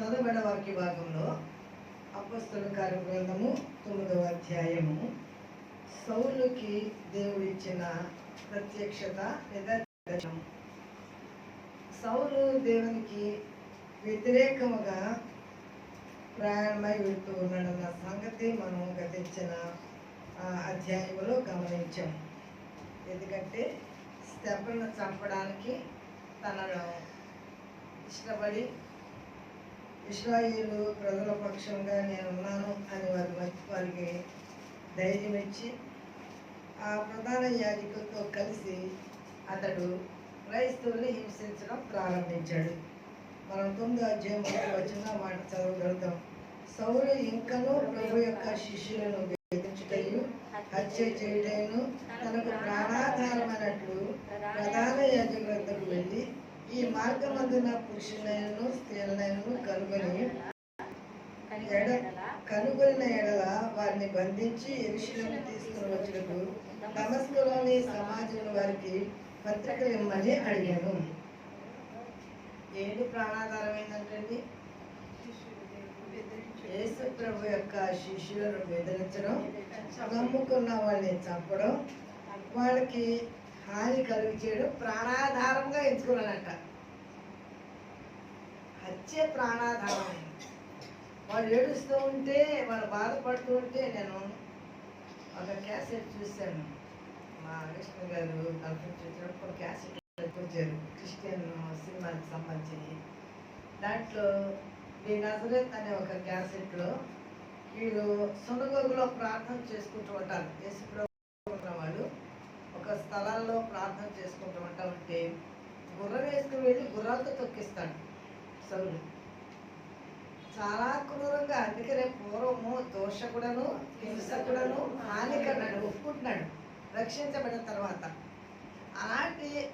చదవబడ వాక్య భాగంలో అపస్తుల కార్యగ్రంథము తొమ్మిదవ అధ్యాయము. సౌలుకి దేవుడిచ్చిన ప్రత్యక్షత లేదా సౌలు దేవునికి వ్యతిరేకముగా ప్రయాణమై వెళ్తూ ఉన్నాడన్న సంగతి మనం గతించిన అధ్యాయములో అధ్యాయంలో గమనించాం ఎందుకంటే స్టెప్ను చంపడానికి తనను ఇష్టపడి ఇస్రాయిలు ప్రజల పక్షంగా నేను ఉన్నాను అని వారి మధ్య వారికి ధైర్యం ఇచ్చి ఆ ప్రధాన యాజకులతో కలిసి అతడు క్రైస్తవుల్ని హింసించడం ప్రారంభించాడు. మనం తొమ్మిది అధ్యాయం వచ్చిన మాట చదవగలుగుతాం సౌలు ఇంకనూ ప్రభు యొక్క శిష్యులను వేధించుటయు హత్య చేయుటను తనకు ప్రాణాధారమైనట్లు ప్రధాన యాజకుల ఈ మార్గమందున పురుషులైనను స్త్రీలైనను కనుగొని ఎడ కనుగొనిన ఎడల వారిని బంధించి ఎరుషులను తీసుకుని వచ్చినకు దమస్కులోని సమాజం వారికి పత్రికలు ఇమ్మని అడిగాను. ఏడు ప్రాణాధారమైందంటండి యేసు ప్రభు యొక్క శిష్యులను బెదిరించడం నమ్ముకున్న వాళ్ళని చంపడం వాళ్ళకి హాని కలుగు చేయడం ప్రాణాధారంగా ఎంచుకున్నాడంట. హత్య ప్రాణాధారం వాళ్ళు ఏడుస్తూ ఉంటే వాళ్ళు బాధపడుతూ ఉంటే నేను ఒక క్యాసెట్ చూశాను. మా విష్ణు గారు కల్పించినప్పుడు క్యాసెట్ వచ్చారు క్రిస్టియన్ సినిమాకి సంబంధించి దాంట్లో మీ నజరేత్ అనే ఒక క్యాసెట్లో వీళ్ళు సునగోగులో ప్రార్థన చేసుకుంటూ ఉంటారు యేసుప్రభు ఉన్న వాళ్ళు ఒక స్థలాల్లో ప్రార్థన చేసుకుంటూ ఉంటా ఉంటే గుర్రం వేసుకుని వెళ్ళి గుర్రాలతో తొక్కిస్తాడు. సౌరుడు చాలా క్రూరంగా అందుకనే పూర్వము దోషకుడను హింసకుడను హానికరుడు ఒప్పుకుంటున్నాడు రక్షించబడిన తర్వాత. అలాంటి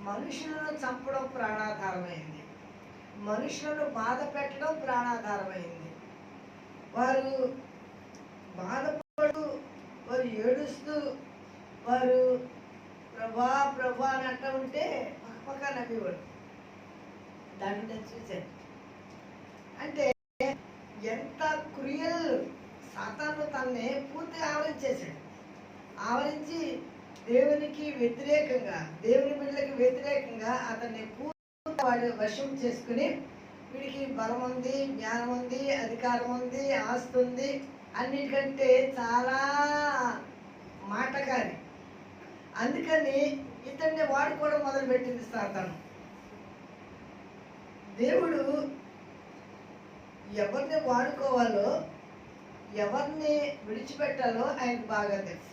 మనుషులను చంపడం ప్రాణాధారమైంది. మనుషులను బాధ పెట్టడం ప్రాణాధారమైంది. వారు బాధపడు వారు ఏడుస్తూ వారు ప్రభా ప్రభా అని అంటూ ఉంటే పక్క నవ్వేవాడు. దాన్ని నేను చూశాను. అంటే ఎంత క్రియల్ సాతాను తనని పూర్తిగా ఆవరించేశాడు. ఆవరించి దేవునికి వ్యతిరేకంగా దేవుని బిడ్డలకి వ్యతిరేకంగా అతన్ని పూర్తి వాడు వశం చేసుకుని వీడికి బలం ఉంది జ్ఞానం ఉంది అధికారం ఉంది ఆస్తి ఉంది. అన్నిటికంటే చాలా మాటకారి. అందుకని ఇతన్ని వాడుకోవడం మొదలుపెట్టింది సాతాను. దేవుడు ఎవరిని వాడుకోవాలో ఎవరిని విడిచిపెట్టాలో ఆయనకు బాగా తెలుసు.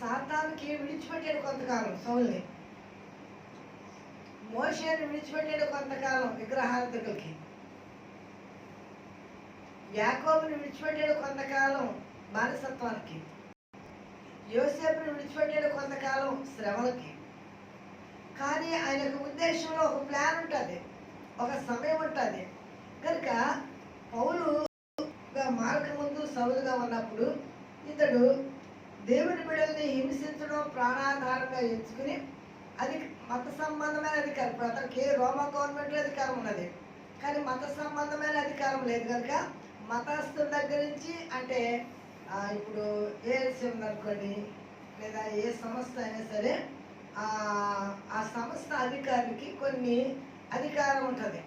సాతానికి విడిచిపెట్టాడు కొంతకాలం సౌల్ని. మోషేని విడిచిపెట్టాడు కొంతకాలం విగ్రహార్థకులకి యాకోబుని విడిచిపెట్టాడు కొంతకాలం బానిసత్వానికి. యోసేపును విడిచిపెట్టాడు కొంతకాలం శ్రమలకి. కానీ ఆయనకు ఉద్దేశంలో ఒక ప్లాన్ ఉంటుంది. ఒక సమయం ఉంటుంది. కనుక పౌలు మార్గముందు సౌలుగా ఉన్నప్పుడు ఇతడు దేవుని బిడల్ని హింసించడం ప్రాణాధారంగా ఎంచుకుని అది మత సంబంధమైన అధికారం. ఇప్పుడు అతనికి రోమా గవర్నమెంట్లో అధికారం ఉన్నది. కానీ మత సంబంధమైన అధికారం లేదు కనుక మతస్థుల దగ్గర నుంచి అంటే ఇప్పుడు ఏఎల్సీ అనుకోండి లేదా ఏ సంస్థ అయినా సరే ఆ సంస్థ అధికారికి కొన్ని అధికారం ఉంటుంది.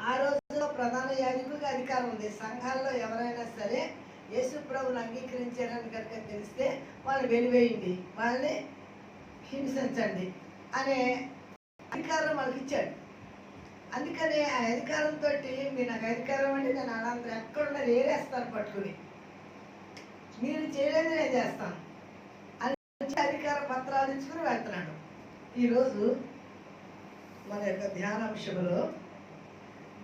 ఆ రోజుల్లో ప్రధాన యాజకుడికి అధికారం ఉంది. సంఘాల్లో ఎవరైనా సరే యేసు ప్రభుని అంగీకరించారని కనుక తెలిస్తే వాళ్ళు వెలివేయండి వాళ్ళని హింసించండి అనే అధికారం వాళ్ళకి ఇచ్చాడు. అందుకని ఆ అధికారంతో మీరు నాకు అధికారం అంటే నేను అనంతరం ఎక్కడున్నా ఏరేస్తాను పట్టుకుని. మీరు చేయలేదు నేను చేస్తాను. అని అధికార పత్రాలు ఇచ్చుకుని వెళ్తున్నాడు. ఈరోజు మన యొక్క ధ్యానాంశంలో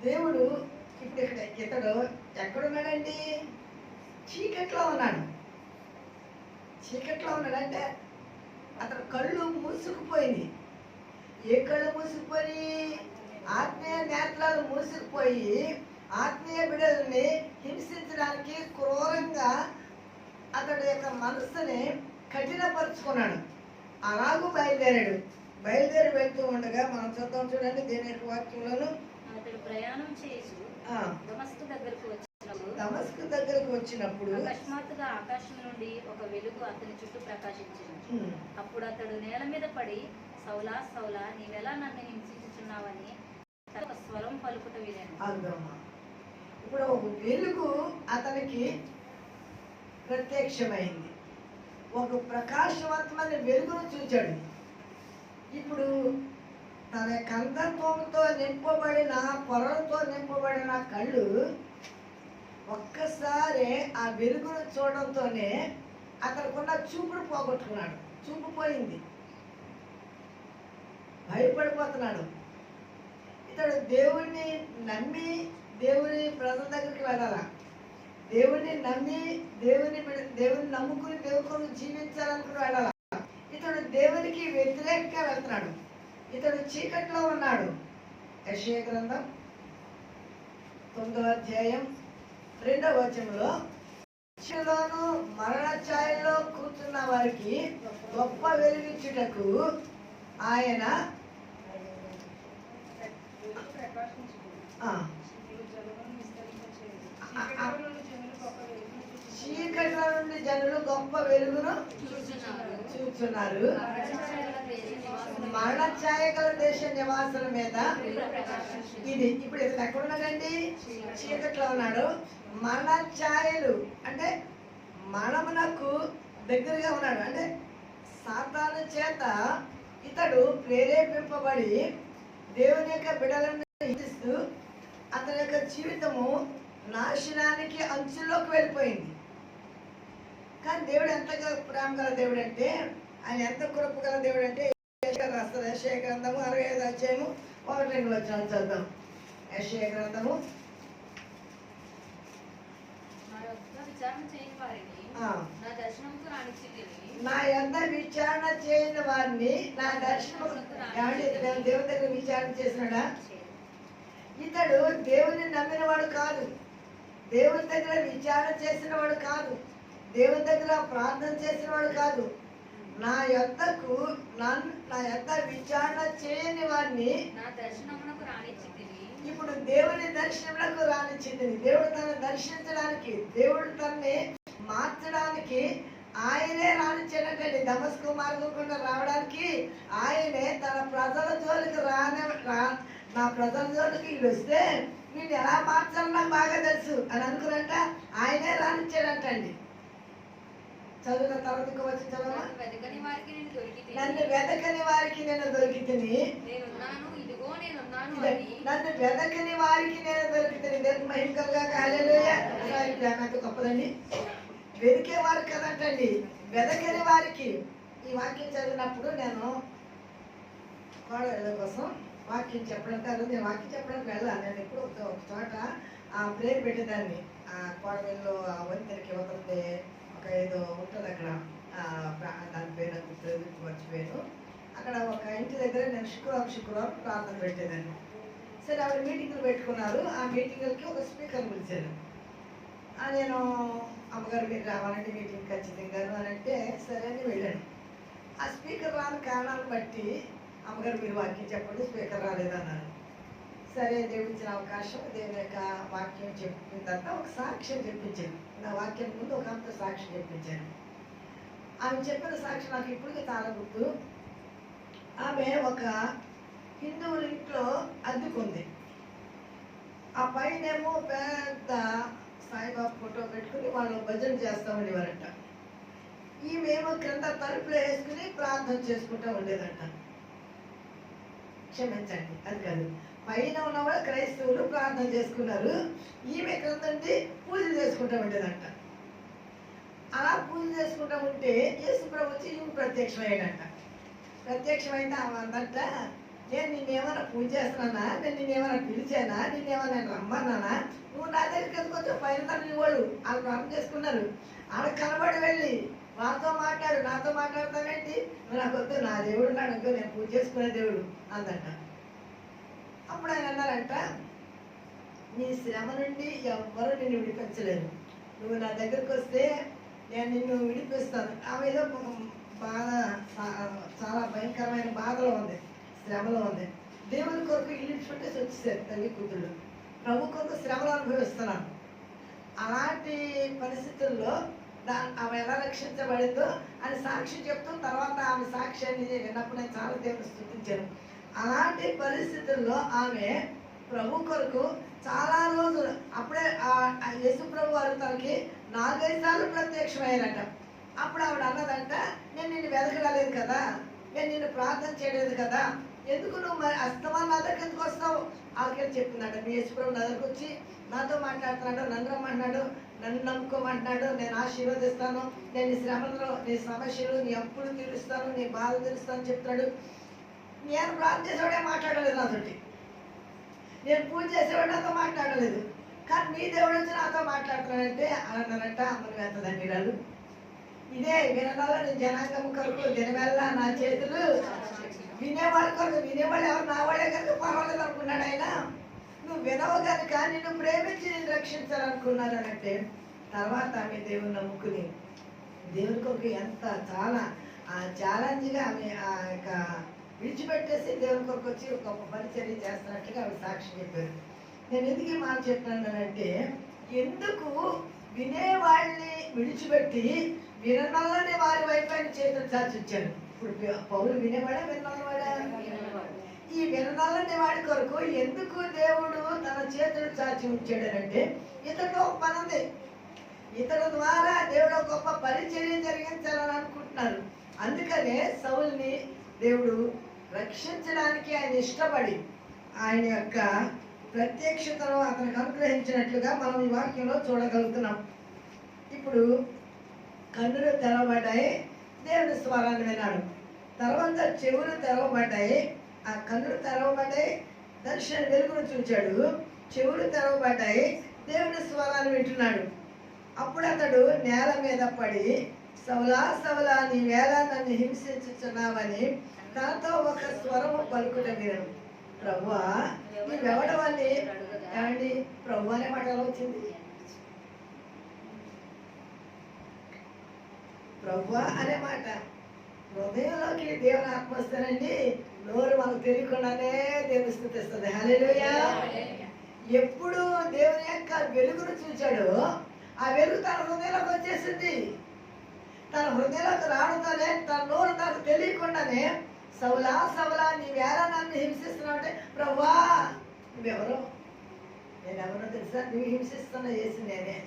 దేవుడు ఇప్పుడు ఇక్కడ ఇతడు ఎక్కడున్నాడండి? చీకట్లో ఉన్నాడు. చీకట్లో ఉన్నాడంటే అతను కళ్ళు మూసుకుపోయింది. ఏ కళ్ళు మూసుకుపోయి? ఆత్మీయ నేత్రాలు మూసుకుపోయి ఆత్మీయ బిడ్డల్ని హింసించడానికి క్రూరంగా అతడి యొక్క మనస్సుని కఠినపరుచుకున్నాడు. అలాగూ బయలుదేరాడు. బయలుదేరి వెళ్తూ ఉండగా మనం చూద్దాం చూడండి దేని యొక్క వాక్యంలోను. అతడు ప్రయాణం చేసి దమస్కు దగ్గరకు వచ్చినప్పుడు దమస్కు దగ్గరకు వచ్చినప్పుడు అకస్మాత్తుగా ఆకాశం నుండి ఒక వెలుగు అతని చుట్టూ ప్రకాశించింది. అప్పుడు అతడు నేల మీద పడి సౌలా సౌలా నీవెలా నన్ను హింసించుచున్నావని స్వరం పలుకుట వినాను. ఇప్పుడు ఒక వెలుగు అతనికి ప్రత్యక్షమైంది. ఒక ప్రకాశవంతమైన వెలుగును చూచాడు. ఇప్పుడు తన కందత్వంతో నింపబడిన పొరలతో నింపబడిన కళ్ళు ఒక్కసారి ఆ వెలుగును చూడడంతోనే అతనుకున్న చూపుడు పోగొట్టుకున్నాడు. చూపు పోయింది. భయపడిపోతున్నాడు. ఇతడు దేవుణ్ణి నమ్మి దేవుని ప్రజల దగ్గరికి వెళ్ళాలా? దేవుణ్ణి నమ్మి దేవుని దేవుని నమ్ముకుని దేవుని జీవించాలనుకుని వెళ్ళాలా ఇతడు దేవునికి వ్యతిరేకంగా వెళ్తున్నాడు. ఇతడు చీకట్లో ఉన్నాడు. యెషయా గ్రంథం తొమ్మిదవ అధ్యాయం రెండవ వచనంలో చీకటిలోను మరణ ఛాయలో కూర్చున్న వారికి గొప్ప వెలుగిచ్చుటకు ఆయన ఆ, చీకట్లో నుండి జనులు గొప్ప వెలుగును చూస్తున్నారు. మరణ ఛాయ గల దేశ నివాసుల మీద ఇది ఇప్పుడు ఇతను ఎక్కడ ఉన్నాడండి? చీకట్లో ఉన్నాడు. మరణ ఛాయలు అంటే మరణమునకు దగ్గరగా ఉన్నాడు. అంటే సాతాను చేత ఇతడు ప్రేరేపింపబడి దేవుని యొక్క బిడలను అతని యొక్క జీవితము నాశనానికి అంచుల్లోకి వెళ్ళిపోయింది. కానీ దేవుడు ఎంతగా ప్రేమ గల దేవుడు అంటే ఆయన ఎంత కృప గల దేవుడు అంటే రాస్తారు యశయ గ్రంథము అరవై ఐదు అధ్యాయము ఒకటి రెండు వచ్చిన చదువుదాం. యశయ గ్రంథము. నా ఎంత విచారణ చేయని వారిని నా దర్శనం దేవుని దగ్గర విచారణ చేసినాడా ఇతడు దేవుని నమ్మినవాడు కాదు. దేవుని దగ్గర విచారణ చేసినవాడు కాదు. దేవుని దగ్గర ప్రార్థన చేసినవాడు కాదు. నా నన్ను నా యొద్ద విచారణ చేయని వారిని నా దర్శనమునకు రానిచ్చితిని ఇప్పుడు దేవుని దర్శనములకు రానిచ్చింది దేవుడు తను దర్శించడానికి దేవుడు తనని మార్చడానికి ఆయనే రానిచ్చాడటండి దమస్కు మార్గం గుండా రావడానికి ఆయనే తన ప్రజల జోలికి రాని రా నా ప్రజల జోలికి వస్తే వీళ్ళు ఎలా మార్చాలో నాకు బాగా తెలుసు అని అనుకున్నట్ట ఆయనే రానిచ్చాడంటండి చదువుల తర్వాత ఇంకో వచ్చి చదవమా నన్ను వెతకని వారికి నేను దొరికితే నన్ను వెతకని వారికి నేను దొరికితిని. దేవుని మహిమకలుగా కాలేలుయ ప్రేమ గొప్పదండి వెతికే వారు కదంటండి. వెదకని వారికి. ఈ వాక్యం చదివినప్పుడు నేను కోడళ్ళ కోసం వాక్యం చెప్పడం నేను వాక్యం చెప్పడానికి వెళ్ళాను నేను ఎప్పుడు ఒక ఒక చోట ఆ ప్రేర్ పెట్టేదాన్ని. ఆ కోడవెల్లో ఆ వంతెనకి వదిలితే ఒక ఏదో ఉంటుంది అక్కడ. ప్రా- దాని పేరు నాకు గుర్తు మర్చిపోయాను. అక్కడ ఒక ఇంటి దగ్గర నేను శుక్రవారం శుక్రవారం ప్రార్థన పెట్టేదాన్ని. సరే ఆవిడ మీటింగ్లు పెట్టుకున్నారు. ఆ మీటింగ్లకి ఒక స్పీకర్ పిలిచారు. నేను అమ్మగారు మీరు రావాలంటే మీటింగ్ ఖచ్చితంగా అని అంటే సరే అని వెళ్ళాను. ఆ స్పీకర్ రాని కారణాలను బట్టి అమ్మగారు మీరు వాక్యం చెప్పండి స్పీకర్ రాలేదన్నారు. సరే దేవుడిచ్చిన అవకాశం దేవుని యొక్క వాక్యం చెప్పిన తర్వాత ఒక సాక్ష్యం చెప్పించాను నా వాక్యం ముందు ఒక అంత సాక్షి చెప్పించాను ఆమె చెప్పిన సాక్షి నాకు ఇప్పటికీ చాలా గుర్తు. ఆమె ఒక హిందువుల ఇంట్లో అద్దుకుంది. ఆ పైనేమో పెద్ద సాయిబాబు ఫోటో పెట్టుకుని వాళ్ళు భజన చేస్తూ ఉండేవారంట. ఈమెమో క్రింద తలుపులు వేసుకుని ప్రార్థన చేసుకుంటూ ఉండేదంట. క్షమించండి అది కాదు. పైన ఉన్నవాళ్ళు క్రైస్తవులు ప్రార్థన చేసుకున్నారు. ఈమె క్రింద పూజ చేసుకుంటా ఉండేదంట. అలా పూజ చేసుకుంటా ఉంటే యేసు ప్రభు వచ్చి ఈమె ప్రత్యక్షమయ్యాడంట. ప్రత్యక్షమైతే ఆమె అందంట నేను నిన్నేమైనా పూజ చేస్తున్నానా? నేను నిన్నేమైనా పిలిచానా? నిన్నేమైనా రమ్మన్నానా? నువ్వు నా దగ్గరికి కొంచెం పైన తల్లి వాళ్ళు వాళ్ళు ప్రార్థన చేసుకున్నారు. ఆడ కనబడి వెళ్ళి వాళ్ళతో మాట్లాడు నాతో మాట్లాడతావేంటి? నాకు వద్దు నా దేవుడు నాడు ఇంకో నేను పూజ చేసుకునే దేవుడు అందంట. అప్పుడు ఆయన అన్నారంట నీ శ్రమ నుండి ఎవ్వరూ నిన్ను విడిపించలేరు నువ్వు నా దగ్గరికి వస్తే నేను నిన్ను విడిపిస్తాను. ఆమె ఏదో బాధ చాలా భయంకరమైన బాధలో ఉంది శ్రమలో ఉంది. దేవుని కొరకు ఇల్లు విడిచిపెట్టేసి వచ్చేసారు తల్లి కూతుళ్ళు. ప్రభు కొరకు శ్రమలు అనుభవిస్తున్నాను. అలాంటి పరిస్థితుల్లో దా ఆమె ఎలా రక్షించబడిందో అని సాక్షి చెప్తూ తర్వాత ఆమె సాక్ష్యాన్ని విన్నప్పుడు నేను చాలా దేవుని స్థుతించాను అలాంటి పరిస్థితుల్లో ఆమె ప్రభు కొరకు చాలా రోజులు అప్పుడే ఆ- యేసు ప్రభు వారు తనకి నాలుగైదు సార్లు ప్రత్యక్షమయ్యారట. అప్పుడు ఆవిడ అన్నదంట నేను నిన్ను వెతకడలేదు కదా నేను నిన్ను ప్రార్థన చేయలేదు కదా ఎందుకు నువ్వు మరి అస్తమాన్ నా దగ్గరికి ఎందుకు వస్తావు? ఆఖరి చెప్పిందట. మీ యేసుప్రభు నా దగ్గరకు వచ్చి నాతో మాట్లాడుతున్నాడు నన్ను రమ్మంటున్నాడు నన్ను నమ్ముకోమంటున్నాడు నేను ఆశీర్వదిస్తాను నేను నీ శ్రమలో నీ సమస్యలు నీ అప్పులు తీరుస్తాను నీ బాధ తీరుస్తాను చెప్తున్నాడు. నేను ప్రార్థన చేసేవాడే మాట్లాడలేదు నాతోటి. నేను పూజ చేసేవాడు నాతో మాట్లాడలేదు. కానీ మీ దేవుడు వచ్చి నాతో మాట్లాడుతున్నాడంటే అన్నారంట అమ్మని వేస్తదండి ఇదే వినడాలో నేను జనాంగం కొరకు దినవెల్లా నా చేతులు వినేవాళ్ళ కొరకు వినేవాళ్ళు ఎవరు నా వాళ్ళే కనుక పర్వాలేదు అనుకున్నాడు ఆయన. నువ్వు వినవు కనుక నిన్ను ప్రేమించి నేను రక్షించాలనుకున్నాడనంటే తర్వాత ఆమె దేవుని నమ్ముకుని దేవుడికి ఒక ఎంత చాలా ఛాలెంజ్గా ఆమె ఆ యొక్క విడిచిపెట్టేసి దేవుని కొరకు వచ్చి ఒక గొప్ప పరిచర్య చేస్తున్నట్టుగా అవి సాక్షి చెప్పారు. నేను ఎందుకు ఈ మాట చెప్తున్నానంటే ఎందుకు వినేవాళ్ళని విడిచిపెట్టి విననల్లని వారి వైపు ఆయన చేతులు చాచి వచ్చారు. ఇప్పుడు పౌరులు వినేవాడా వినవాడా ఈ విననల్లని వాడి కొరకు ఎందుకు దేవుడు తన చేతులు చాచి ఉంచాడనంటే ఇతడు ఒక పని ఉంది. ఇతడు ద్వారా దేవుడు గొప్ప పరిచర్య జరిగించాలని అనుకుంటున్నారు. అందుకనే సౌల్ని దేవుడు రక్షించడానికి ఆయన ఇష్టపడి ఆయన యొక్క ప్రత్యక్షతను అతనికి అనుగ్రహించినట్లుగా మనం ఈ వాక్యంలో చూడగలుగుతున్నాం. ఇప్పుడు కన్నులు తెరవబడ్డాయి దేవుని స్వరాన్ని విన్నాడు. తర్వాత చెవులు తెరవబడ్డాయి ఆ కన్నులు తెరవబడ్డాయి దర్శన వెలుగును చూచాడు. చెవులు తెరవబడ్డాయి దేవుని స్వరాన్ని వింటున్నాడు. అప్పుడు అతడు నేల మీద పడి సవలా సవలా నీ వేళ నన్ను హింసించుచున్నావని తనతో ఒక స్వరము పలుకుట నేను ప్రభువా నీవెవడవని ఏమండి? ప్రభు అనే మాట ఎలా వచ్చింది? ప్రభు అనే మాట. హృదయంలోకి దేవుని ఆత్మ వస్తానండి నోరు మనకు తెలియకుండానే దేవుని స్థుతిస్తుంది హల్లెలూయా. ఎప్పుడు దేవుని యొక్క వెలుగును చూచాడో ఆ వెలుగు తన హృదయంలోకి వచ్చేసింది. తన హృదయంలోకి రావడంతోనే తన నోరు తనకు తెలియకుండానే సౌలా సౌలా నీ వేళ నన్ను హింసిస్తున్నావు అంటే ప్రభువా నువ్వెవరు? నేను ఎవరో తెలుసా? నువ్వు హింసిస్తున్న యేసు నేనే.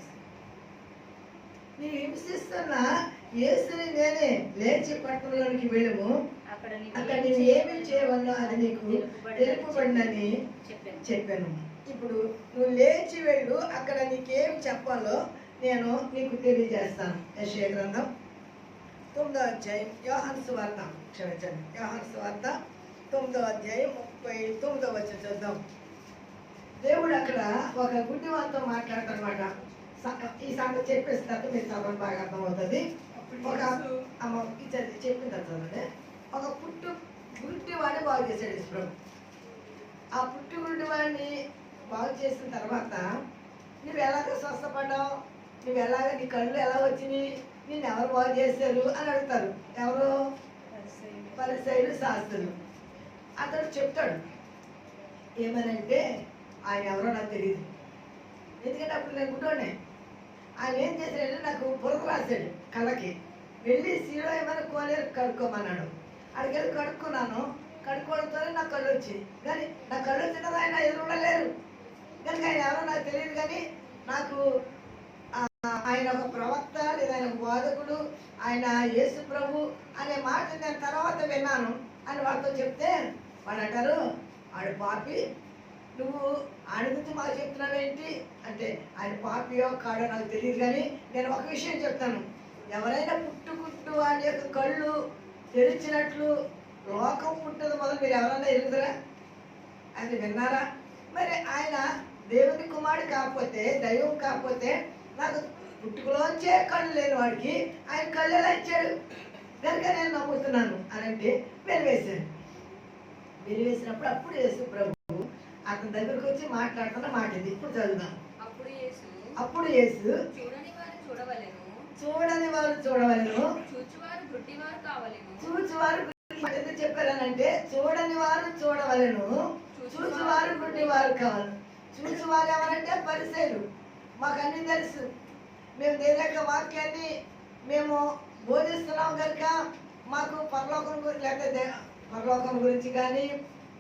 నీవు హింసిస్తున్న యేసుని నేనే. లేచి పట్టణంలోనికి వెళ్ళము. అక్కడ నీవు ఏమి చేయవల్లో అది నీకు తెలుపబడినని చెప్పాను. చెప్పాను. ఇప్పుడు నువ్వు లేచి వెళ్ళు. అక్కడ నీకేం చెప్పాలో నేను నీకు తెలియజేస్తాను. యశయ గ్రంథం తొమ్మిదో అధ్యాయం యోహాన్ సువార్త. క్షమించండి. యోహాన్ సువార్త తొమ్మిదో అధ్యాయం ముప్పై తొమ్మిదో వచ్చి చూద్దాం దేవుడు అక్కడ ఒక గుడ్డివాళ్ళతో మాట్లాడతానమాట ఈ సంగతి చెప్పేసిన తర్వాత మీరు చదవడం బాగా అర్థమవుతుంది. ఒక చదివి- చెప్పిన తర్వాత ఒక పుట్టు గుడ్డి వాడిని బాగు చేశాడు యేసుప్రభు ఆ పుట్టు గుడ్డి వాడిని బాగు చేసిన తర్వాత నువ్వు ఎలాగ స్వస్థపడ్డావు? నువ్వు ఎలాగ నీ కళ్ళు ఎలా వచ్చినాయి? నిన్ను ఎవరు బాగు చేశారు? అని అడుగుతారు. ఎవరు? పరిసైలు శాస్త్రులు. అతడు చెప్తాడు ఏమనంటే ఆయన ఎవరో నాకు తెలియదు ఎందుకంటే అప్పుడు నేను గుడ్డోనే. ఆయన ఏం చేశాడంటే నాకు పొరుగు రాశాడు కళ్ళకి. వెళ్ళి సీడో ఏమైనా కోలేరు కడుక్కోమన్నాడు. అక్కడికి కడుక్కున్నాను. కడుక్కోవడంతోనే నాకు కళ్ళు వచ్చింది కానీ నా కళ్ళు వచ్చిన ఆయన ఎదురుగా కనుక ఆయన ఎవరో నాకు తెలియదు కానీ నాకు ఆయన ఒక ప్రవక్త లేదా ఆయన బోధకుడు ఆయన యేసు ప్రభు అనే మాట నేను తర్వాత విన్నాను అని వాళ్ళతో చెప్తే వాళ్ళు అంటారు ఆడు పాపి నువ్వు ఆయన గురించి మాకు చెప్తున్నావేంటి అంటే ఆయన పాపియో కాడో నాకు తెలియదు కానీ నేను ఒక విషయం చెప్తాను. ఎవరైనా పుట్టుకుంటూ వాడి యొక్క కళ్ళు తెరిచినట్లు లోకం పుట్టదు మొదలు మీరు ఎవరైనా ఎరుగుదరా అది విన్నారా? మరి ఆయన దేవుని కుమారుడు కాకపోతే దైవం కాకపోతే నాకు పుట్టుకలోంచే కళ్ళు లేని వాడికి ఆయన కళ్ళు ఎలా ఇచ్చాడు? కనుక నేను నమ్ముతున్నాను అని అంటే వెలివేశాను వెలివేసినప్పుడు అప్పుడు యేసు ప్రభు అతని దగ్గరకు వచ్చి మాట్లాడుతున్న మాట ఇది. ఇప్పుడు చదువుదాం. అప్పుడు యేసు యేసు చూడని వారు చూడవలెను. చూడని వారు చూడవలను. చూచువారు ఎందుకు చెప్పారనంటే చూడని వారు చూడవలను. చూచువారు గుడ్డి వారు కావాలి. చూచువారు ఎవరంటే పరిచయలు మాకు అన్ని తెలుసు. మేము దేని యొక్క వాక్యాన్ని మేము బోధిస్తున్నాం కనుక మాకు పరలోకం గురించి లేకపోతే పరలోకం గురించి కానీ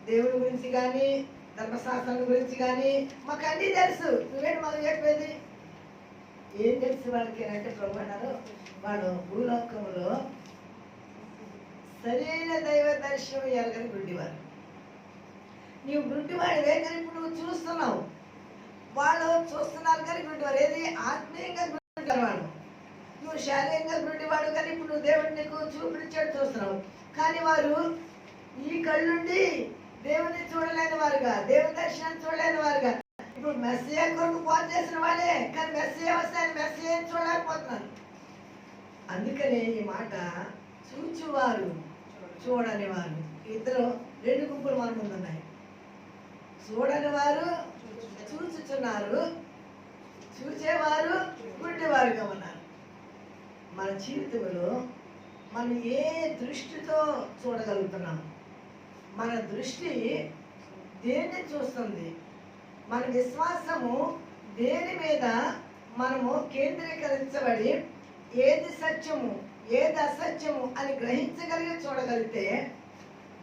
దేవుడి గురించి కానీ ధర్మశాస్త్రం గురించి కానీ మాకు అన్నీ తెలుసు. నువ్వేంటి మాకు చెప్పేది? ఏం తెలుసు వాళ్ళకి? అంటే ప్రభు అన్నారు వాడు భూలోకంలో సరైన దైవ దర్శనం ఎరగని గుడ్డివారు. నీవు గుడ్డివాడివే కానీ ఇప్పుడు నువ్వు చూస్తున్నావు. వాళ్ళు చూస్తున్నారు కానీ గుడ్డివారు ఏది ఆత్మీయంగా వాడు నువ్వు శారీరంగా వాడు కానీ ఇప్పుడు నువ్వు దేవుడిని నీకు చూపించాడు చూస్తున్నావు. కానీ వారు ఈ కళ్ళుండి దేవుని చూడలేని వారుగా దేవుని దర్శనాన్ని చూడలేని వారుగా. ఇప్పుడు మెస్సీ కొరకు ఫోన్ చేసిన వాళ్ళే కానీ మెస్సీ వస్తే ఆయన మెస్సీ చూడలేకపోతున్నారు. అందుకనే ఈ మాట చూచువారు చూడని వారు ఇద్దరు రెండు గుంపులు మనకు ఉన్నాయి చూడని వారు చూచుచున్నారు. చూచేవారు ఉండేవారుగా ఉన్నారు. మన జీవితంలో మనం ఏ దృష్టితో చూడగలుగుతున్నాం? మన దృష్టి దేన్ని చూస్తుంది? మన విశ్వాసము దేని మీద మనము కేంద్రీకరించబడి ఏది సత్యము ఏది అసత్యము అని గ్రహించగలిగి చూడగలిగితే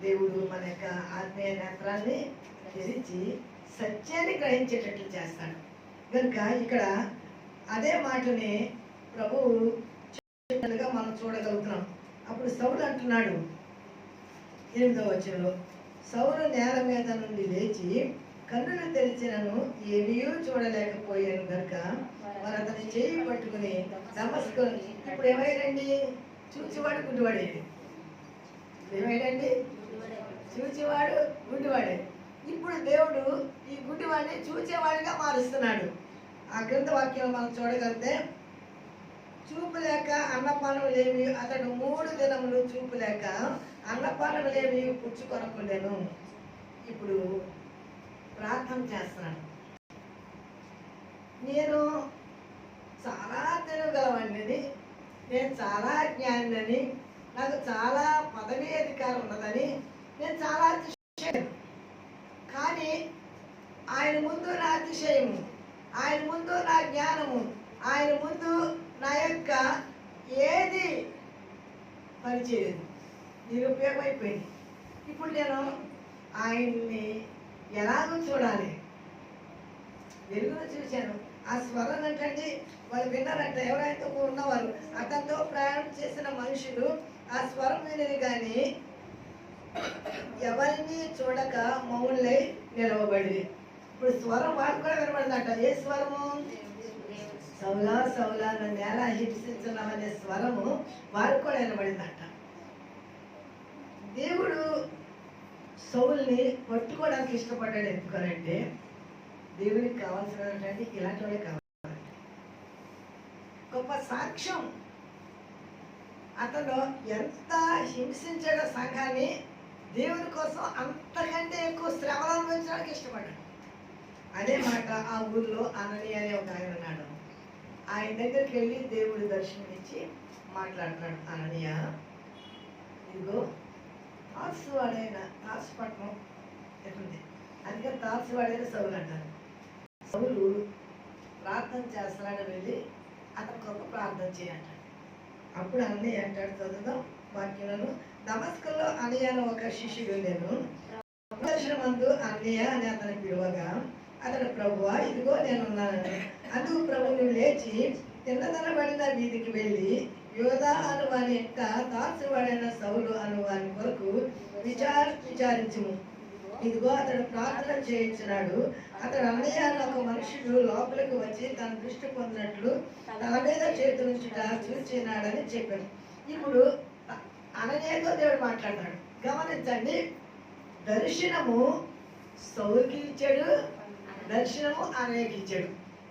దేవుడు మన యొక్క ఆత్మీయ నేత్రాన్ని తెరిచి సత్యాన్ని గ్రహించేటట్లు చేస్తాడు. కనుక ఇక్కడ అదే మాటని ప్రభువు చెప్పినట్లుగా మనం చూడగలుగుతున్నాం. అప్పుడు సౌలు అంటున్నాడు ఎనిమిదో వచనంలో సౌలు నేల మీద నుండి లేచి కన్నులు తెరిచినను ఏమీయూ చూడలేకపోయాను కనుక వారు అతని చేయి పట్టుకుని నమస్కారం ఇప్పుడు ఏమైందండి చూచివాడు గుడ్డివాడే ఏమైందండి చూచివాడు గుడ్డివాడే. ఇప్పుడు దేవుడు ఈ గుడ్డివాడిని చూచేవాడిగా మారుస్తున్నాడు. ఆ గ్రంథ వాక్యం మనం చూడగలిగితే చూపు లేక అన్నపానములేమి అతడు మూడు దినములు చూపు లేక అన్నపానములేమి పుచ్చుకొనకుండాను ఇప్పుడు ప్రార్థన చేస్తున్నాను నేను చాలా తినగలవండిని నేను చాలా జ్ఞానిని నాకు చాలా పదవీ అధికారం ఉన్నదని నేను చాలా కానీ ఆయన ముందు నా అతిశయము ఆయన ముందు నా జ్ఞానము ఆయన ముందు నా యొక్క ఏది పనిచేయలేదు నిరుపయోగం అయిపోయింది ఇప్పుడు నేను ఆయన్ని ఎలాగో చూడాలి. వెలుగును చూశాను. ఆ స్వరం అంటే వాళ్ళు విన్నారంట ఎవరైతే ఉన్నవారు అతనితో ప్రయాణం చేసిన మనుషులు ఆ స్వరం వినరు కానీ ఎవరిని చూడక మౌనులై నిలవబడి. ఇప్పుడు స్వరం వారు కూడా వినబడిందట. ఏ స్వరము? సౌలా సౌలా నన్ను ఎలా హింసించున్నామనే స్వరము వారికి కూడా వినబడిందట. దేవుడు సౌల్ని పట్టుకోవడానికి ఇష్టపడ్డాడు ఎందుకనంటే దేవునికి కావాల్సిన ఇలాంటి వాళ్ళే కావాలి. గొప్ప సాక్ష్యం. అతను ఎంత హింసించాడో సంఘాన్ని దేవుని కోసం అంతకంటే ఎక్కువ శ్రమలు అనుభవించడానికి ఇష్టపడ్డాడు. అదే మాట ఆ ఊర్లో అనని అనే ఒక ఆయన ఉన్నాడు. ఆయన దగ్గరికి వెళ్ళి దేవుడి దర్శనం ఇచ్చి మాట్లాడుతున్నాడు. అననీయ ఇదిగో తాసు వాడైన తాసుపట్నం ఎట్లుంది అందుకే తాసు వాడైన సౌలు అంటారు. సౌలు ప్రార్థన చేస్తున్నాడు వెళ్ళి అతని కొత్త ప్రార్థన చేయంటాడు అప్పుడు అన్నయ్య అంటాడు చదువుదాం. వాక్యంలో నమస్కంలో అన్నయ్య అని ఒక శిష్యుడు నేను మందు అన్నయ్య అని అతను పిలువగా అతడు ప్రభువా ఇదిగో నేనున్నాను అందుకు ప్రభు లేచి తిన్నదనబడిన వీధికి వెళ్ళి యోధా అను వాని యొక్క తాత్సవాడైన సౌలు అను వాని కొరకు విచార విచారించుము. ఇదిగో అతడు ప్రార్థన చేయించినాడు అతడు అన్నయ్య అని ఒక మనుషుడు లోపలికి వచ్చి తన దృష్టి పొందినట్లు తన మీద చేతులుంచుట చూచినాడని చెప్పాడు ఇప్పుడు అననీయతో దేవుడు మాట్లాడతాడు. గమనించండి దర్శనము సౌరికి ఇచ్చాడు దర్శనము అనేకి ఇచ్చాడు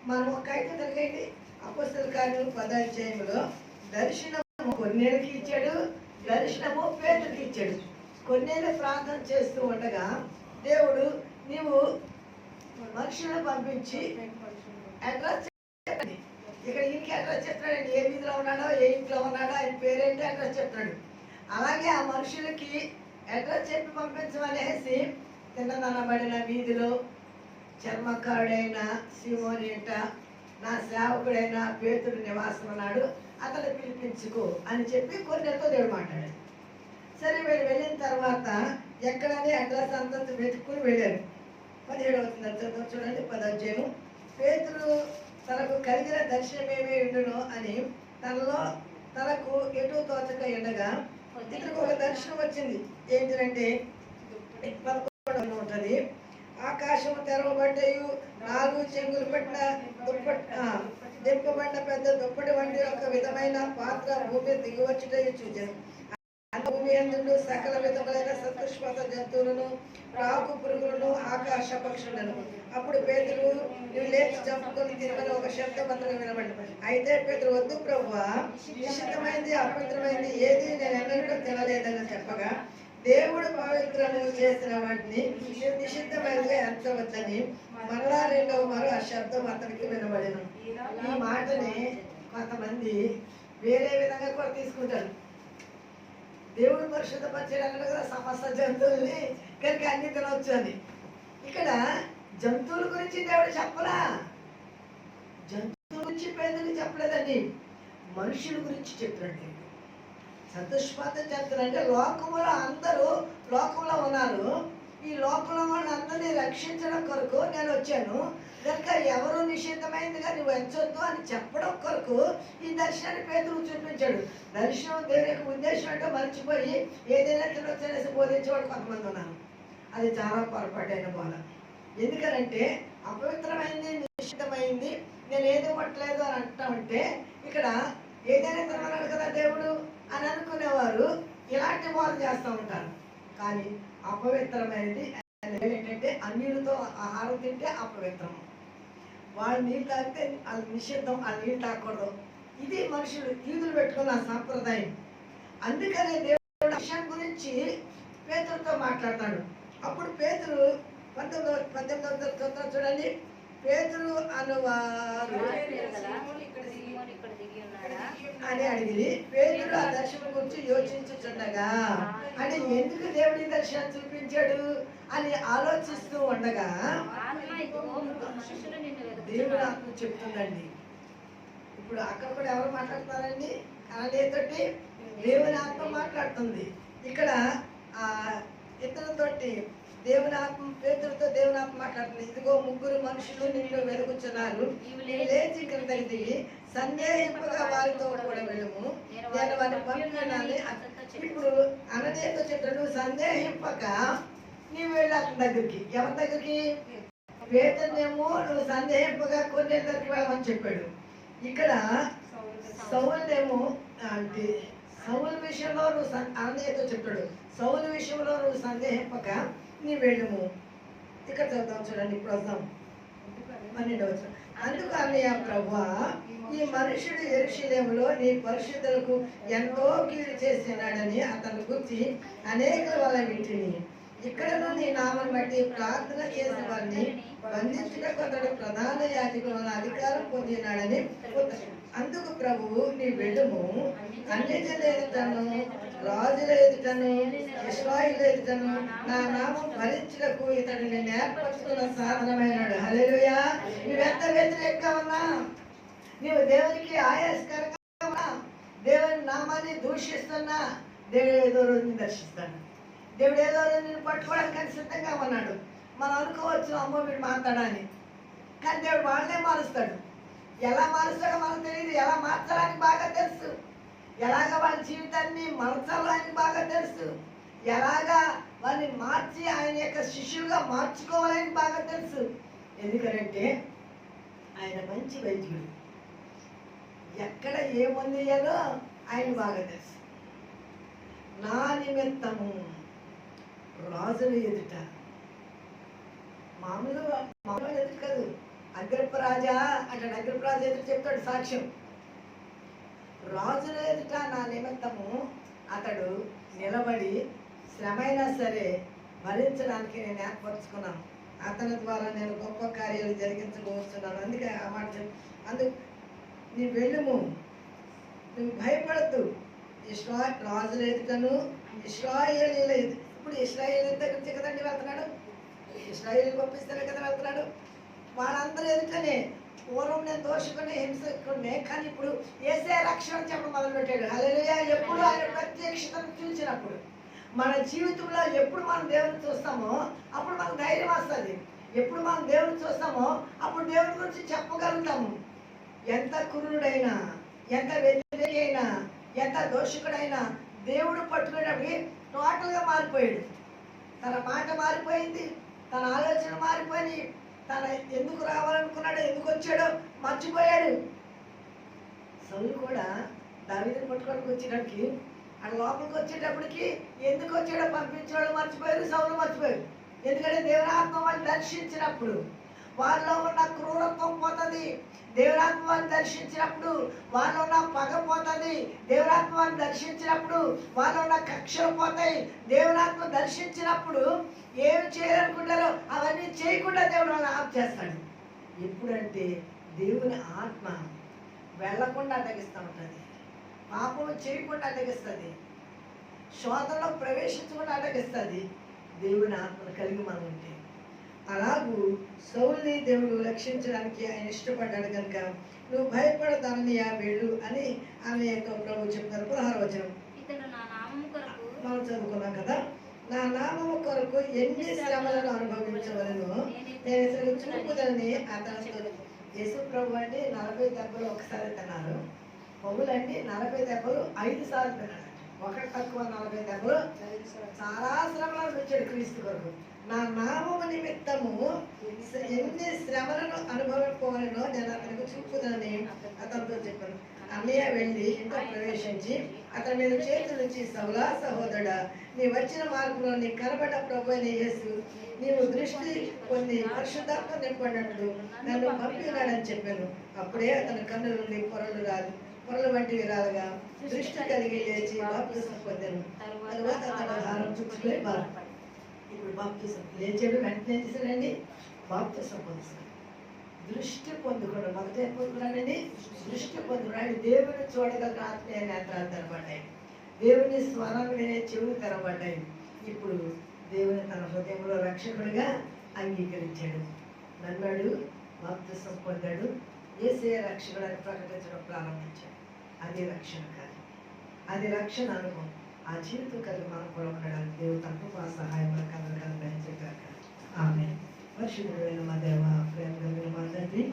మనం ఒక అయితే తిరగండి అపస్తుల కార్యం పదాధ్యాయంలో దర్శనము కొన్నేళ్ళకి ఇచ్చాడు దర్శనము పేదలకి ఇచ్చాడు. కొన్నేళ్ళు ప్రార్థన చేస్తూ ఉండగా దేవుడు నీవు మనుషులను పంపించి అడ్రస్ చెప్పండి. ఇక్కడ ఇంటికి అడ్రస్ చెప్తాడండి ఏ వీధిలో ఉన్నాడో ఏ ఇంట్లో ఉన్నాడో ఆయన పేరేంటి అడ్రస్ చెప్తాడు అలాగే ఆ మనుషులకి అడ్రస్ చెప్పి పంపించమనేసి తిన్నదనబడిన వీధిలో చర్మకారుడైన సిమోనిట నా సేవకుడైన పేతుడు నివాసం ఉన్నాడు అతను పిలిపించుకో అని చెప్పి కొన్నితో దేవుడు మాట్లాడాడు. సరే వీళ్ళు వెళ్ళిన తర్వాత ఎక్కడనే అడ్రస్ అంతా వెతుక్కుని వెళ్ళారు. పదిహేడు అవుతుంది చదువు చూడండి పదోధ్యాయం పేతుడు తనకు కలిగిన దర్శనం ఏమీ ఉండును అని తనలో తనకు ఎటు తోచక ఉండగా ఇక్కడికి ఒక దర్శనం వచ్చింది. ఏంటంటే పదకొండు ఉంటుంది. ఆకాశము తెరవబడ్డయు నాలుగు చెంగులు పట్టిన దుప్పట్ ఆ, దింపబడిన పెద్ద దుప్పటి వంటి ఒక విధమైన పాత్ర భూమి దిగివచ్చుటయు చూచాను భూమి ఎందుకు సకల విధములైన సత్పుష్పత జంతువులను రాకు పురుగులను ఆకాశ పక్షులను. అప్పుడు పేదలు నువ్వు లేచి చంపుకొని తిరుమల ఒక శబ్దం అతను వినబడి అయితే పేదలు వద్దు ప్రభు నిషిద్ధమైంది అపవిత్రమైంది ఏది నేను ఎన్నడూ తినలేదని చెప్పగా దేవుడు పవిత్రము చేసిన వాటిని నీవు నిషిద్ధమైనదిగా ఎంచవచ్చని మరలా రెండవ మరో ఆ శబ్దం అతనికి వినబడిన. ఈ మాటని కొంతమంది వేరే విధంగా కూడా తీసుకుంటారు. దేవుడు పరిశుద్ధపరచడానికి కూడా సమస్త జంతువుల్ని కనుక అన్ని తినవచ్చు అని. ఇక్కడ జంతువుల గురించి దేవుడు చెప్పలా జంతువుల గురించి పేదలు చెప్పలేదండి? మనుషుల గురించి చెప్పినట్టు చతుష్పాత చెప్తారంటే లోకంలో అందరూ లోకంలో ఉన్నారు. ఈ లోకంలో వాళ్ళందరినీ రక్షించడం కొరకు నేను వచ్చాను. కనుక ఎవరు నిషిద్ధమైందిగా నువ్వు ఎంచొద్దు అని చెప్పడం కొరకు ఈ దర్శనాన్ని పేదలు చూపించాడు. దర్శనం దేవుని యొక్క ఉద్దేశం అంటే మర్చిపోయి ఏదైనా తినొచ్చనేసి బోధించేవాడు కొంతమంది ఉన్నారు. అది చాలా పొరపాటైన బోధ. ఎందుకనంటే అపవిత్రమైంది నిషిద్ధమైంది నేను ఏది పట్టలేదు అని అంటామంటే ఇక్కడ ఏదైనా తినమన్నాడు కదా దేవుడు అని అనుకునేవారు ఇలాంటి వాళ్ళు చేస్తూ ఉంటారు. కానీ అపవిత్రమైనది ఏంటంటే అన్నిటితో ఆహారం తింటే అపవిత్రం. వాళ్ళు నీళ్ళు తాగితే అది నిషిద్ధం ఆ నీళ్ళు తాగకూడదు. ఇది మనుషులు తీదులు పెట్టుకున్న సాంప్రదాయం. అందుకనే దేవుడు విషయం గురించి పేతులతో మాట్లాడతాడు. అప్పుడు పేతులు పంతొమ్మిదో పద్దెనిమిదవ తొమ్మిది చూడండి. పేతురు అనువారు. సీమోను ఇక్కడ దిగి ఉన్నాడా? అని అడిగి పేతుడు ఆ దర్శనం గురించి యోచించుచుండగా అంటే ఎందుకు దేవుడి దర్శనం చూపించాడు? అని ఆలోచిస్తూ ఉండగా దేవుడు ఆత్మ చెప్తుందండి. ఇప్పుడు అక్కడ కూడా ఎవరు మాట్లాడుతున్నారండి? అనలేతోటి దేవుని ఆత్మ మాట్లాడుతుంది. ఇక్కడ ఆ ఇతరులతోటి దేవుని ఆత్మ పేతులతో దేవుని ఆత్మ మాట్లాడుతుంది. ఇదిగో ముగ్గురు మనుషులు నిన్ను వెలుగుచున్నారు. లేచి క్రిందకి దిగి సందేహింపగా వారితో కూడా వెళ్ళము. నేను వారిని చెప్పు. ఇప్పుడు అననీయతో చెప్పాడు నువ్వు సందేహింపక నీవు వెళ్ళి అతని దగ్గరికి. ఎవరి దగ్గరికి? పేదనేమో నువ్వు సందేహింపగా కొన్ని దగ్గరికి వెళ్ళమని చెప్పాడు. ఇక్కడ సౌలేమో అంటే సౌల విషయంలో నువ్వు అననీయతో చెప్పాడు సౌల విషయంలో నువ్వు సందేహింపక నీ వెళ్ళము ఇక్కడ చదువుతాం చూడండి ఇప్పుడు వద్దాం. పన్నెండవ అందుకు అన్నయ్య ప్రభా ఈ మనుషుడు ఎరుషలేములో నీ పరిశుద్ధులకు ఎంతో కీడు చేసినాడని అతను గుర్తి అనేక వాళ్ళ వీటిని. ఇక్కడను నీ నామం బట్టి ప్రార్థన చేసిన వారిని బంధించుటకు అతడు ప్రధాన యాజకులు అధికారం పొందినాడని అందుకు ప్రభువు నీ వెళ్ళము అన్యజలేని తను రాజుల ఎదుటను ఇస్రాయిల్ ఎదుటను నా నామం భరించుటకు ఇతడిని నేర్పరచుకున్న సాధనమైనాడు. హల్లెలూయా. నువ్వెంత వ్యతిరేకంగా ఉన్నా నీవు దేవునికి ఆయాస్కరంగా ఉన్నా దేవుని నామాన్ని దూషిస్తున్నా దేవుడు ఏదో రోజు దర్శిస్తాడు. దేవుడు ఏదో రోజు నేను పట్టుకోవడానికి సిద్ధంగా ఉన్నాడు. మనం అనుకోవచ్చు అమ్మో వీడు మాట్లాడని కానీ దేవుడు వాళ్ళనే మారుస్తాడు. ఎలా మారుస్తాడో మనకు తెలియదు. ఎలా మార్చాలని బాగా తెలుసు. ఎలాగ వాళ్ళ జీవితాన్ని మలచాలో ఆయనకి బాగా తెలుసు. ఎలాగా వాళ్ళని మార్చి ఆయన యొక్క శిష్యులుగా మార్చుకోవాలని బాగా తెలుసు. ఎందుకంటే ఆయన మంచి వైద్యుడు. ఎక్కడ ఏ మందు ఆయన బాగా తెలుసు. నా నిమిత్తము రాజుల ఎదుట. మామూలు మామూలు ఎదుట కాదు. అగ్రపరాజా రాజా అంటాడు. రాజా ఎదుట చెప్తాడు సాక్ష్యం. రాజుల ఎదుట నా నిమిత్తము అతడు నిలబడి శ్రమైనా సరే భరించడానికి నేను ఏర్పరచుకున్నాను. అతని ద్వారా నేను గొప్ప కార్యాలు జరిగించబోతున్నాను. అందుకే ఆ మాట అందుకు నీ వెళ్ళుము. నువ్వు భయపడద్దు. ఇస్రా రాజుల ఎదుటను ఇస్రాయేలీల ఇప్పుడు ఇస్రాయేల్ దగ్గర నుంచి కదండి వెళ్తున్నాడు? ఇస్రాయేల్ పంపిస్తేనే కదా వెళ్తున్నాడు? వాళ్ళందరూ ఎదుటనే పూర్వం దోషుకుని హింసకునే కానీ ఇప్పుడు ఏసే రక్షణ చెప్పడం మొదలుపెట్టాడు. హల్లెలూయా. ఎప్పుడు ఆయన ప్రత్యక్షతను చూసినప్పుడు మన జీవితంలో ఎప్పుడు మనం దేవుని చూస్తామో అప్పుడు మనకు ధైర్యం వస్తుంది. ఎప్పుడు మనం దేవుని చూస్తామో అప్పుడు దేవుని గురించి చెప్పగలుగుతాము. ఎంత కురుడైనా ఎంత వ్యతిరేకి అయినా ఎంత దోషకుడైనా దేవుడు పట్టుకునేటప్పటికి టోటల్గా మారిపోయాడు. తన మాట మారిపోయింది తన ఆలోచన మారిపోయి తన ఎందుకు రావాలనుకున్నాడో ఎందుకు వచ్చాడో మర్చిపోయాడు. సౌలు కూడా దావీదని పట్టుకోవడానికి వచ్చేటప్పటికి ఆ లోపలికి వచ్చేటప్పటికి ఎందుకు వచ్చాడో పంపించాడు మర్చిపోయారు సౌలు మర్చిపోయారు ఎందుకంటే దేవరాత్మ వాళ్ళు దర్శించినప్పుడు వారిలో ఉన్న క్రూరత్వం పోతుంది. దేవరాత్మ వారిని దర్శించినప్పుడు వారిలో ఉన్న పగ పోతుంది. దేవరాత్మ వారిని దర్శించినప్పుడు వారిలో ఉన్న కక్షలు పోతాయి. దేవరాత్మ దర్శించినప్పుడు ఏమి చేయాలనుకుంటారో అవన్నీ చేయకుండా దేవుడు వాళ్ళని ఆఫ్ చేస్తాడు ఎప్పుడంటే దేవుని ఆత్మ వెళ్ళకుండా అడ్డగిస్తూ ఉంటుంది. పాపం చేయకుండా అడ్డగిస్తుంది. శోధనలో ప్రవేశించకుండా అడ్డగిస్తుంది. దేవుని ఆత్మను కలిగి మనం ఉంటే. అలాగూ సౌల్ని దేవుడు రక్షించడానికి ఆయన ఇష్టపడ్డాడు కనుక నువ్వు భయపడతానని ఆ వెళ్ళు అని ఆమెతో ప్రభు చెప్తారు. పదహారు వచనం. మనం చదువుకున్నాం కదా. నా నామము కొరకు ఎన్ని శ్రమలను అనుభవించవలను? నేను చూపుదని అతనితో యేసు ప్రభు అంటే నలభై దెబ్బలు ఒకసారి తిన్నారు. పౌలు అంటే నలభై దెబ్బలు ఐదు సార్లు తిన్నాడు. ఒకటి తక్కువ నలభై దెబ్బలు చాలా శ్రమలు వచ్చాడు క్రీస్తు కొరకు. నా నామము నిమిత్తము ఎన్ని శ్రమలను అనుభవించుకోవాలనో నేను అతనికి చూపుదని అతనితో చెప్పాను అన్నయ్య వెళ్ళి ఇంట్లో ప్రవేశించి అతని మీద చేతులు నుంచి సౌలా సహోదరుడా నీ వచ్చిన మార్గంలో నీ కనబడ్డ ప్రభు అని యేసు నీవు దృష్టి పొంది పరిశుద్ధాత్మ నింపడినట్లు నన్ను పంపినాడని చెప్పాను. అప్పుడే అతని కన్నులు నీ పొరలు రాదు పొరలు వంటివి రాలుగా దృష్టి కలిగి లేచి బాప్తిసం పొందాను. తర్వాత అతను ఆహారం పుచ్చుకొని బాధపడ్డాడు ఇప్పుడు బాప్తిసం లేచాడు వెంటనే ఏం చేశాడండి? బాప్తిసం పొందుతాడు దృష్టి పొందుకోవడం. మొదట ఏం దృష్టి పొందుకున్నాడు దేవుని చూడగలిగిన ఆత్మీయ నేత్రాలు తెరబడ్డాయి. దేవుని స్వరం వినే చెవులు తెరబడ్డాయి. ఇప్పుడు దేవుని తన హృదయంలో రక్షకుడిగా అంగీకరించాడు. నన్నాడు బాప్తిసం పొందాడు. ఏసే రక్షకుడని ప్రకటించడం ప్రారంభించాడు. అది రక్షణ కాదు. అది రక్షణ అనుభవం. ఆ జీవితం కలిగి మనం కూడా ఉండడానికి దేవుడు తక్కువ సహాయం మనకు అందరికీ అనుగ్రహించగాక ఆమె పరిశుభ్రమైన మా దేవ ప్రేమ కలిగిన మా తండ్రి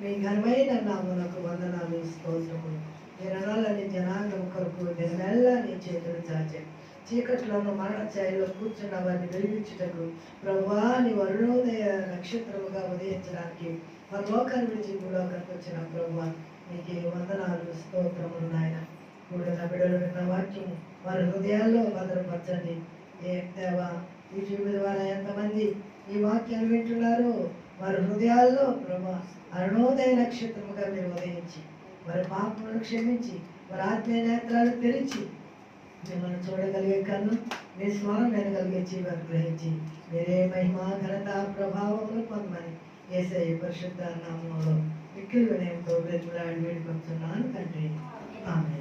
మీ ఘనమైన నామునకు వందనాలు స్తోత్రము నిరణాలని జనాంగం కొరకు దినమెల్లా నీ చేతులు చాచే. చీకట్లోను మరణ ఛాయలో కూర్చున్న వారిని వెలిగించుటకు ప్రభా నీ వరుణోదయ నక్షత్రముగా ఉదయించడానికి పరలోకాన్ని విడిచి భూలోకానికి వచ్చిన ప్రభా నీకే వందనాలు స్తోత్రములు నాయన. కూడిన బిడలు విన్న వాక్యం వారి హృదయాల్లో భద్రపరచండి. ఏ దేవా ఈ జీవిత ద్వారా ఎంతమంది ఈ వాక్యాన్ని వింటున్నారు వారి హృదయాల్లో ప్రభా అరుణోదయ నక్షత్రముగా మీరు ఉదయించి వారి పాపములను క్షమించి వారి ఆత్మీయ నేత్రాలు తెరిచి మిమ్మల్ని చూడగలిగే కన్ను మీ స్మరణ వినగలిగే జీవాన్ని గ్రహించి మీరే మహిమ ఘనత ప్రభావములు పొందమని ఏసై పరిశుద్ధ నామంలో మిక్కిలి వినయంతో బ్రతిమలాడి వేడుకొస్తున్నాను తండ్రి. ఆమె